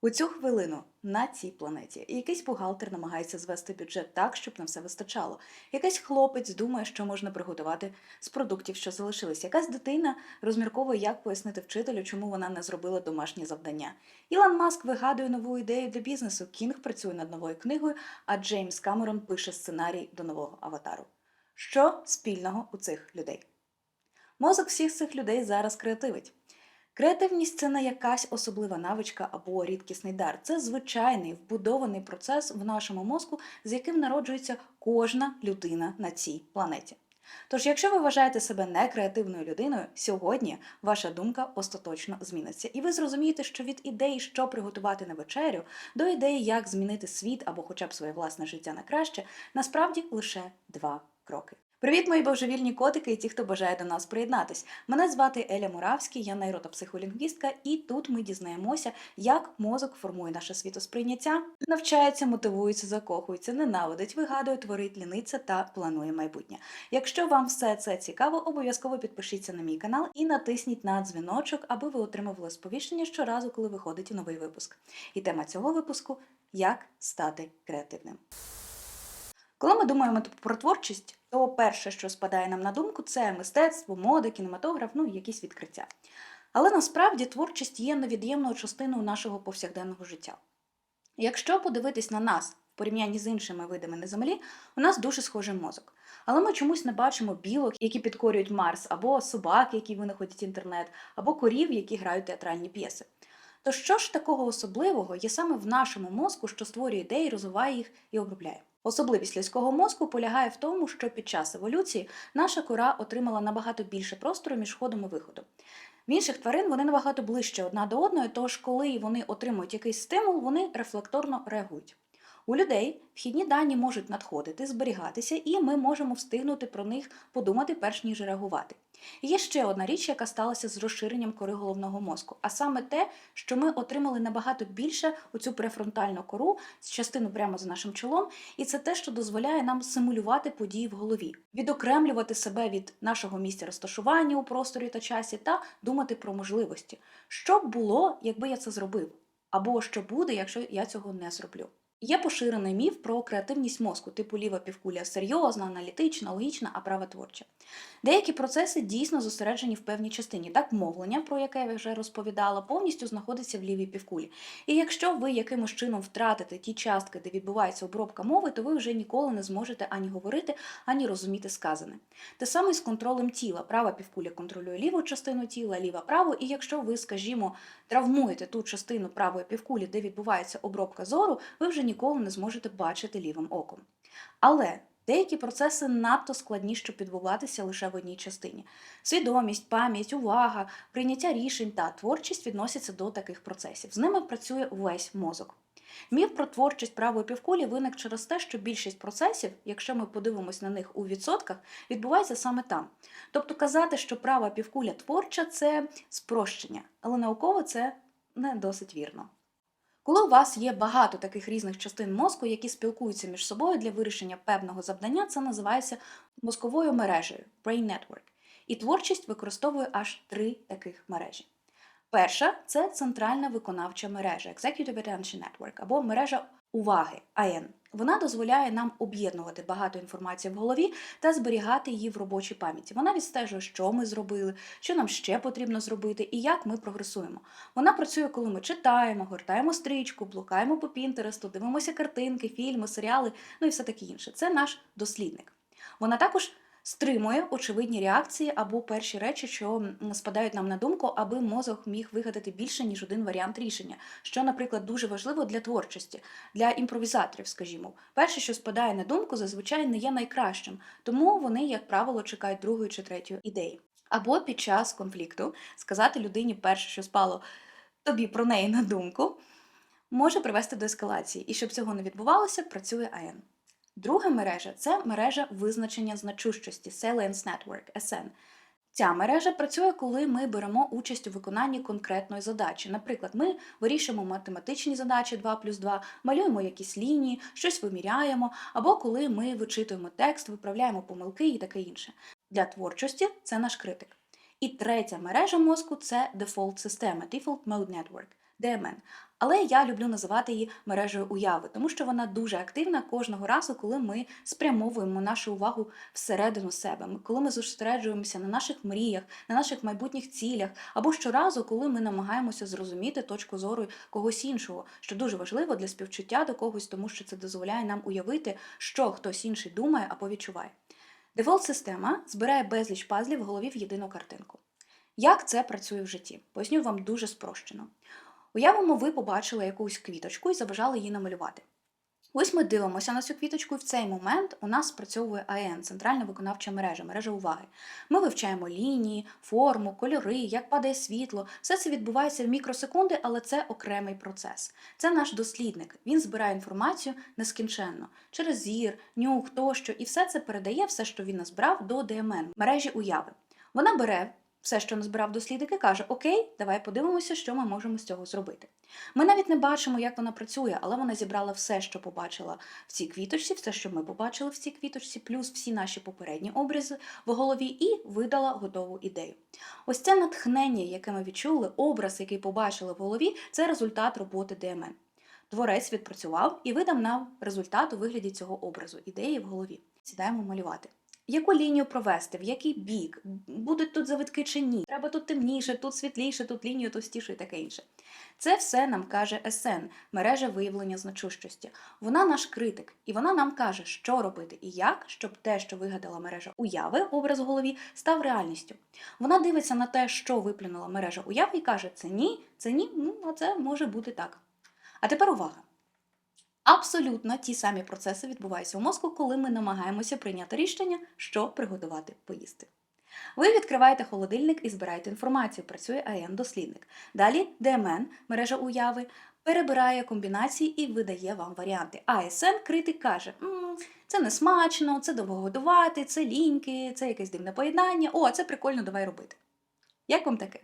У цю хвилину на цій планеті якийсь бухгалтер намагається звести бюджет так, щоб на все вистачало. Якийсь хлопець думає, що можна приготувати з продуктів, що залишились. Якась дитина розмірковує, як пояснити вчителю, чому вона не зробила домашнє завдання. Ілон Маск вигадує нову ідею для бізнесу. Кінг працює над новою книгою, а Джеймс Камерон пише сценарій до нового аватару. Що спільного у цих людей? Мозок всіх цих людей зараз креативить. Креативність це не якась особлива навичка або рідкісний дар. Це звичайний вбудований процес в нашому мозку, з яким народжується кожна людина на цій планеті. Тож, якщо ви вважаєте себе некреативною людиною, сьогодні ваша думка остаточно зміниться, і ви зрозумієте, що від ідеї, що приготувати на вечерю, до ідеї, як змінити світ або хоча б своє власне життя на краще, насправді лише два кроки. Привіт, мої божевільні котики і ті, хто бажає до нас приєднатись. Мене звати Еля Муравський, я нейротопсихолінгвістка, і тут ми дізнаємося, як мозок формує наше світосприйняття, навчається, мотивується, закохується, ненавидить, вигадує, творить, ліниться та планує майбутнє. Якщо вам все це цікаво, обов'язково підпишіться на мій канал і натисніть на дзвіночок, аби ви отримували сповіщення щоразу, коли виходить новий випуск. І тема цього випуску як стати креативним. Коли ми думаємо про творчість, то перше, що спадає нам на думку, це мистецтво, мода, кінематограф, ну якісь відкриття. Але насправді творчість є невід'ємною частиною нашого повсякденного життя. Якщо подивитись на нас в порівнянні з іншими видами на землі, у нас дуже схожий мозок. Але ми чомусь не бачимо білок, які підкорюють Марс, або собак, які винаходять інтернет, або корів, які грають театральні п'єси. То що ж такого особливого є саме в нашому мозку, що створює ідеї, розвиває їх і обробляє? Особливість людського мозку полягає в тому, що під час еволюції наша кора отримала набагато більше простору між входом і виходом. В інших тварин вони набагато ближче одна до одної, тож коли вони отримують якийсь стимул, вони рефлекторно реагують. У людей вхідні дані можуть надходити, зберігатися, і ми можемо встигнути про них подумати, перш ніж реагувати. Є ще одна річ, яка сталася з розширенням кори головного мозку, а саме те, що ми отримали набагато більше оцю префронтальну кору, частину прямо за нашим чолом, і це те, що дозволяє нам симулювати події в голові, відокремлювати себе від нашого місця розташування у просторі та часі та думати про можливості, що б було, якби я це зробив, або що буде, якщо я цього не зроблю. Є поширений міф про креативність мозку, типу ліва півкуля серйозна, аналітична, логічна, а права творча. Деякі процеси дійсно зосереджені в певній частині. Так, мовлення, про яке я вже розповідала, повністю знаходиться в лівій півкулі. І якщо ви якимось чином втратите ті частки, де відбувається обробка мови, то ви вже ніколи не зможете ані говорити, ані розуміти сказане. Те саме з контролем тіла. Права півкуля контролює ліву частину тіла, ліва праву. І якщо ви, скажімо, травмуєте ту частину правої півкулі, де відбувається обробка зору, ви вже ніколи не зможете бачити лівим оком. Але деякі процеси надто складні, щоб відбуватися лише в одній частині. Свідомість, пам'ять, увага, прийняття рішень та творчість відносяться до таких процесів. З ними працює весь мозок. Міф про творчість правої півкулі виник через те, що більшість процесів, якщо ми подивимось на них у відсотках, відбувається саме там. Тобто казати, що права півкуля творча це спрощення, але науково це не досить вірно. Коли у вас є багато таких різних частин мозку, які спілкуються між собою для вирішення певного завдання, це називається мозковою мережею Brain Network. І творчість використовує аж три таких мережі. Перша це центральна виконавча мережа Executive Attention Network або мережа уваги АН. Вона дозволяє нам об'єднувати багато інформації в голові та зберігати її в робочій пам'яті. Вона відстежує, що ми зробили, що нам ще потрібно зробити і як ми прогресуємо. Вона працює, коли ми читаємо, гортаємо стрічку, блукаємо по Пінтересту, дивимося картинки, фільми, серіали, ну і все таке інше. Це наш дослідник. Вона також стримує очевидні реакції або перші речі, що спадають нам на думку, аби мозок міг вигадати більше ніж один варіант рішення, що, наприклад, дуже важливо для творчості, для імпровізаторів, скажімо. Перше, що спадає на думку, зазвичай не є найкращим, тому вони, як правило, чекають другої чи третьої ідеї. Або під час конфлікту сказати людині перше, що спало тобі про неї на думку, може привести до ескалації. І щоб цього не відбувалося, працює АН. Друга мережа це мережа визначення значущості Salience Network SN. Ця мережа працює, коли ми беремо участь у виконанні конкретної задачі. Наприклад, ми вирішуємо математичні задачі 2 плюс 2, малюємо якісь лінії, щось виміряємо, або коли ми вичитуємо текст, виправляємо помилки і таке інше. Для творчості це наш критик. І третя мережа мозку це Default система Default Mode Network. DMN. Але я люблю називати її мережею уяви, тому що вона дуже активна кожного разу, коли ми спрямовуємо нашу увагу всередину себе, коли ми зосереджуємося на наших мріях, на наших майбутніх цілях, або щоразу, коли ми намагаємося зрозуміти точку зору когось іншого, що дуже важливо для співчуття до когось, тому що це дозволяє нам уявити, що хтось інший думає або відчуває. Дефолт-система збирає безліч пазлів в голові в єдину картинку. Як це працює в житті? Поясню вам дуже спрощено. Уявимо, ви побачили якусь квіточку і забажали її намалювати. Ось ми дивимося на цю квіточку, і в цей момент у нас спрацьовує АН, центральна виконавча мережа, мережа уваги. Ми вивчаємо лінії, форму, кольори, як падає світло. Все це відбувається в мікросекунди, але це окремий процес. Це наш дослідник. Він збирає інформацію нескінченно через зір, нюх тощо, і все це передає, все, що він назбирав, до ДМН, мережі уяви. Вона бере все, що назбирав дослідник, і каже: Окей, давай подивимося, що ми можемо з цього зробити. Ми навіть не бачимо, як вона працює, але вона зібрала все, що побачила в цій квіточці, все, що ми побачили в цій квіточці, плюс всі наші попередні образи в голові, і видала готову ідею. Ось це натхнення, яке ми відчули, образ, який побачили в голові, це результат роботи ДМН. Творець відпрацював і видав нам результат у вигляді цього образу, ідеї в голові. Сідаємо малювати. Яку лінію провести, в який бік, будуть тут завитки чи ні? Треба тут темніше, тут світліше, тут лінію товстіше і таке інше. Це все нам каже СН, мережа виявлення значущості. Вона наш критик, і вона нам каже, що робити і як, щоб те, що вигадала мережа уяви, образ в голові, став реальністю. Вона дивиться на те, що виплюнула мережа уяви, і каже: це ні, це ні, ну а це може бути так. А тепер увага. Абсолютно ті самі процеси відбуваються у мозку, коли ми намагаємося прийняти рішення, що приготувати поїсти. Ви відкриваєте холодильник і збираєте інформацію, працює АН-дослідник. Далі ДМН, мережа уяви, перебирає комбінації і видає вам варіанти. АСН критик каже: «М, це не смачно, це довго готувати, це ліньки, це якесь дивне поєднання. О, це прикольно, давай робити. Як вам таке?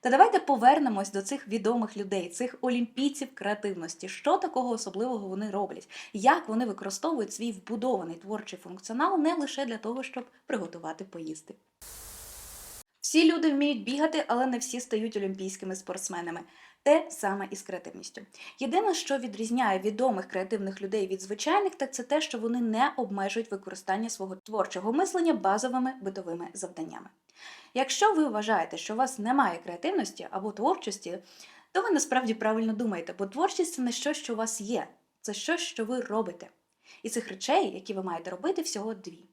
Та давайте повернемось до цих відомих людей, цих олімпійців креативності. Що такого особливого вони роблять? Як вони використовують свій вбудований творчий функціонал не лише для того, щоб приготувати поїсти. Всі люди вміють бігати, але не всі стають олімпійськими спортсменами. Те саме і з креативністю. Єдине, що відрізняє відомих креативних людей від звичайних, так це те, що вони не обмежують використання свого творчого мислення базовими битовими завданнями. Якщо ви вважаєте, що у вас немає креативності або творчості, то ви насправді правильно думаєте, бо творчість це не щось, що у вас є, це щось, що ви робите. І цих речей, які ви маєте робити, всього дві.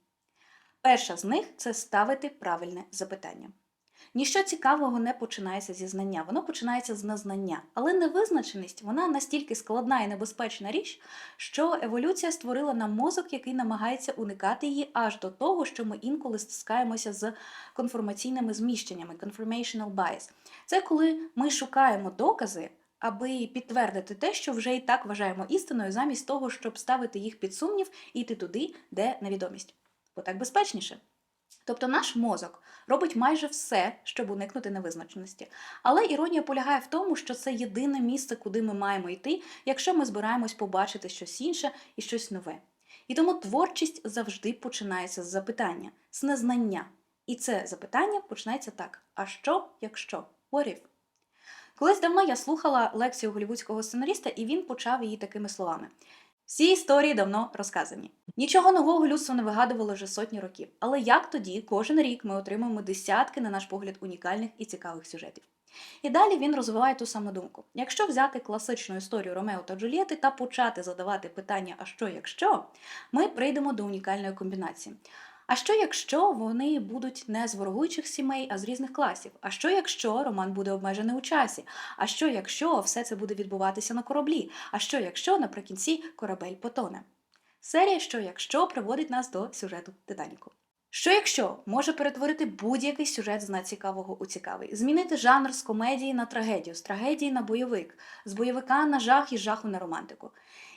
Перша з них це ставити правильне запитання. Ніщо цікавого не починається зі знання, воно починається з незнання. Але невизначеність вона настільки складна і небезпечна річ, що еволюція створила нам мозок, який намагається уникати її аж до того, що ми інколи стискаємося з конформаційними зміщеннями, confirmational bias. Це коли ми шукаємо докази, аби підтвердити те, що вже і так вважаємо істиною, замість того, щоб ставити їх під сумнів і йти туди, де невідомість. Бо так безпечніше. Тобто наш мозок робить майже все, щоб уникнути невизначеності. Але іронія полягає в тому, що це єдине місце, куди ми маємо йти, якщо ми збираємось побачити щось інше і щось нове. І тому творчість завжди починається з запитання, з незнання. І це запитання починається так: а що, якщо? What if? Колись давно я слухала лекцію голівудського сценаріста, і він почав її такими словами. Всі історії давно розказані. Нічого нового людство не вигадувало вже сотні років. Але як тоді, кожен рік ми отримуємо десятки, на наш погляд, унікальних і цікавих сюжетів. І далі він розвиває ту саму думку. Якщо взяти класичну історію Ромео та Джульєти та почати задавати питання, а що якщо, ми прийдемо до унікальної комбінації. А що якщо вони будуть не з ворогуючих сімей, а з різних класів? А що якщо роман буде обмежений у часі? А що якщо все це буде відбуватися на кораблі? А що якщо наприкінці корабель потоне? Серія Що якщо приводить нас до сюжету Титаніку. Що якщо може перетворити будь-який сюжет з націкавого у цікавий, змінити жанр з комедії на трагедію, з трагедії на бойовик, з бойовика на жах і жаху на романтику.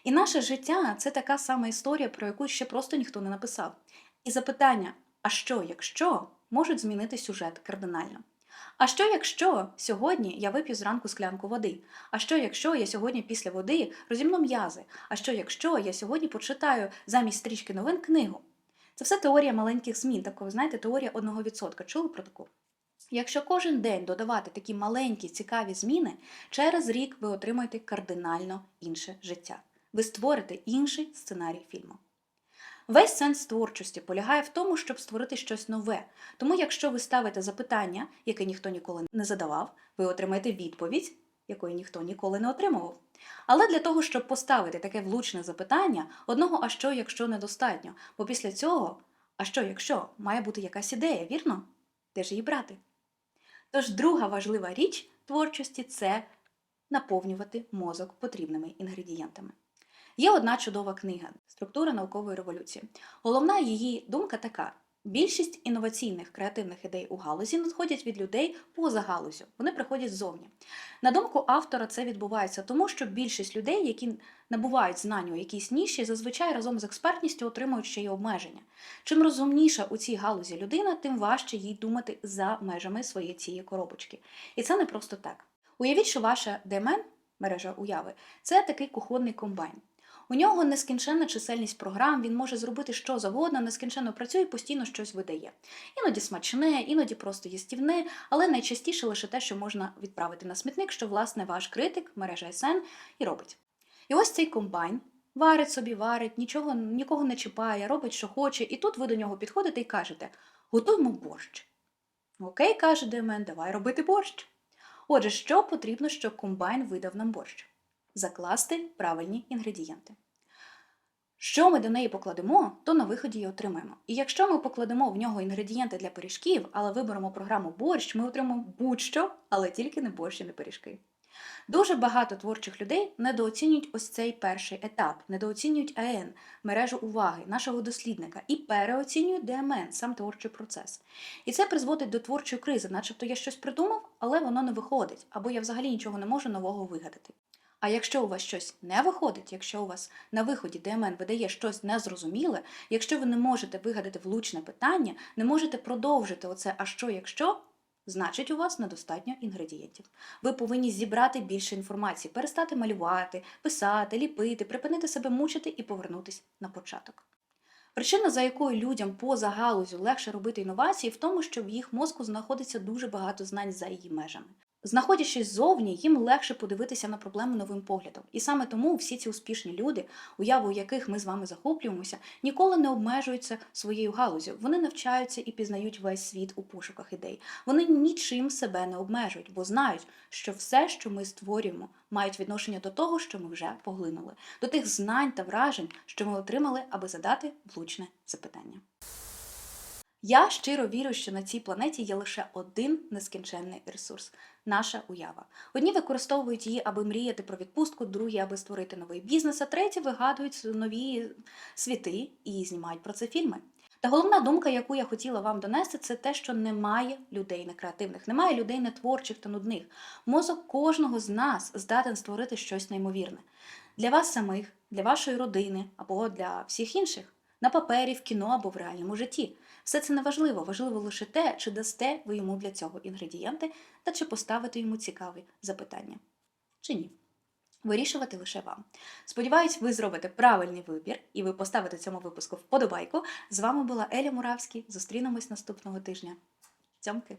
І наше життя це така сама історія, про яку ще просто ніхто не написав. І запитання, а що якщо можуть змінити сюжет кардинально? А що якщо сьогодні я вип'ю зранку склянку води? А що якщо я сьогодні після води розімну м'язи? А що якщо я сьогодні почитаю замість стрічки новин книгу? Це все теорія маленьких змін, такого, знаєте, теорія одного відсотка. Чули про таку? Якщо кожен день додавати такі маленькі цікаві зміни, через рік ви отримаєте кардинально інше життя. Ви створите інший сценарій фільму. Весь сенс творчості полягає в тому, щоб створити щось нове. Тому, якщо ви ставите запитання, яке ніхто ніколи не задавав, ви отримаєте відповідь, якої ніхто ніколи не отримував. Але для того, щоб поставити таке влучне запитання, одного а що, якщо недостатньо, бо після цього, а що, якщо, має бути якась ідея, вірно? Де ж її брати? Тож друга важлива річ творчості це наповнювати мозок потрібними інгредієнтами. Є одна чудова книга Структура наукової революції. Головна її думка така: більшість інноваційних креативних ідей у галузі надходять від людей поза галузю, вони приходять ззовні. На думку автора, це відбувається тому, що більшість людей, які набувають знань у якійсь ніші, зазвичай разом з експертністю отримують ще й обмеження. Чим розумніша у цій галузі людина, тим важче їй думати за межами своєї цієї коробочки. І це не просто так. Уявіть, що ваша DMN, мережа уяви, це такий кухонний комбайн. У нього нескінченна чисельність програм, він може зробити що завгодно, нескінченно працює і постійно щось видає. Іноді смачне, іноді просто їстівне, але найчастіше лише те, що можна відправити на смітник, що власне ваш критик, мережа СН, і робить. І ось цей комбайн варить собі, варить, нічого, нікого не чіпає, робить, що хоче, і тут ви до нього підходите і кажете: готуймо борщ. Окей, каже Демен, давай робити борщ. Отже, що потрібно, щоб комбайн видав нам борщ? Закласти правильні інгредієнти. Що ми до неї покладемо, то на виході і отримаємо. І якщо ми покладемо в нього інгредієнти для пиріжків, але виберемо програму борщ, ми отримаємо будь-що, але тільки не борщ і не пиріжки. Дуже багато творчих людей недооцінюють ось цей перший етап, недооцінюють АН, мережу уваги, нашого дослідника, і переоцінюють ДМН, сам творчий процес. І це призводить до творчої кризи, начебто я щось придумав, але воно не виходить, або я взагалі нічого не можу нового вигадати. А якщо у вас щось не виходить, якщо у вас на виході ДМН видає щось незрозуміле, якщо ви не можете вигадати влучне питання, не можете продовжити оце, а що якщо, значить у вас недостатньо інгредієнтів. Ви повинні зібрати більше інформації, перестати малювати, писати, ліпити, припинити себе мучити і повернутися на початок. Причина, за якою людям поза галузю легше робити інновації, в тому, що в їх мозку знаходиться дуже багато знань за її межами. Знаходячись ззовні, їм легше подивитися на проблему новим поглядом. І саме тому всі ці успішні люди, уяву яких ми з вами захоплюємося, ніколи не обмежуються своєю галузю. Вони навчаються і пізнають весь світ у пошуках ідей. Вони нічим себе не обмежують, бо знають, що все, що ми створюємо, мають відношення до того, що ми вже поглинули, до тих знань та вражень, що ми отримали, аби задати влучне запитання. Я щиро вірю, що на цій планеті є лише один нескінченний ресурс наша уява. Одні використовують її, аби мріяти про відпустку, другі, аби створити новий бізнес, а треті вигадують нові світи і знімають про це фільми. Та головна думка, яку я хотіла вам донести, це те, що немає людей некреативних, немає людей нетворчих та нудних. Мозок кожного з нас здатен створити щось неймовірне для вас самих, для вашої родини або для всіх інших на папері, в кіно або в реальному житті. Все це не важливо, важливо лише те, чи дасте ви йому для цього інгредієнти та чи поставите йому цікаві запитання. Чи ні? Вирішувати лише вам. Сподіваюсь, ви зробите правильний вибір і ви поставите цьому випуску вподобайку. З вами була Еля Муравський. Зустрінемось наступного тижня. Цьомки!